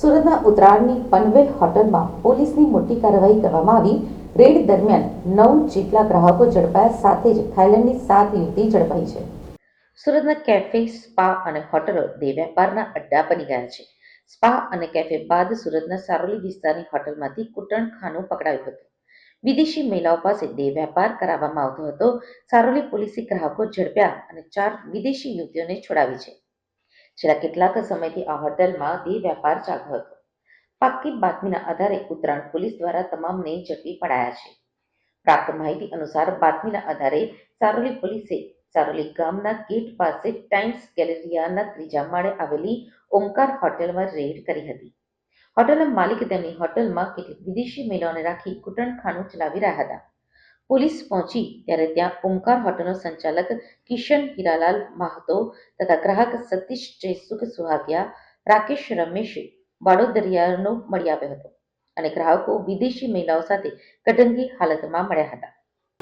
સુરતના ઉત્તરાયણની પનવેલ હોટલમાં પોલીસની મોટી કાર્યવાહી કરવામાં આવી. રેડ દરમિયાન નવ જેટલા ગ્રાહકો ઝડપાયા, સાથે જ થાઇલેન્ડની સાત યુવતી ઝડપાઈ છે. સુરતના કેફે, સ્પા અને હોટલો દેહ વેપારના અડ્ડા બની ગયા છે. સ્પા અને કેફે બાદ સુરતના સારોલી વિસ્તારની હોટલમાંથી કૂટણખાનું પકડાયું હતું. વિદેશી મહિલાઓ પાસે દેહ વેપાર કરાવવામાં આવતો હતો. સારોલી પોલીસે ગ્રાહકો ઝડપ્યા અને ચાર વિદેશી યુવતીઓને છોડાવી છે. છેલ્લા કેટલાક સમયથી આ હોટલમાં દેહ વેપાર ચાલતો હતો. પાકી બાતમીના આધારે ઉત્તરાયણ પોલીસ દ્વારા તમામને ઝડપી પડાયા છે. પ્રાપ્ત માહિતી અનુસાર બાતમીના આધારે સારોલી પોલીસે સારોલી ગામના ગેટ પાસે ટાઈમ્સ ગેલેરિયાના ત્રીજા માળે આવેલી ઓમકાર હોટેલમાં રેડ કરી હતી. હોટલના માલિક તેમની હોટલમાં કેટલીક વિદેશી મહિલાઓને રાખી કુટણખાનું ચલાવી રહ્યા હતા. પોલીસ પહોંચી ત્યારે ત્યાં ઓમકાર હોટલનો સંચાલક કિશન હીરાલાલ માહતો તથા ગ્રાહક સતીશ જયસુખ સુહાગિયા, રાકેશ રમેશ વાડોદરિયાનો મળી આવ્યો હતો અને ગ્રાહકો વિદેશી મહિલાઓ સાથે કટંગી હાલતમાં મળ્યા હતા.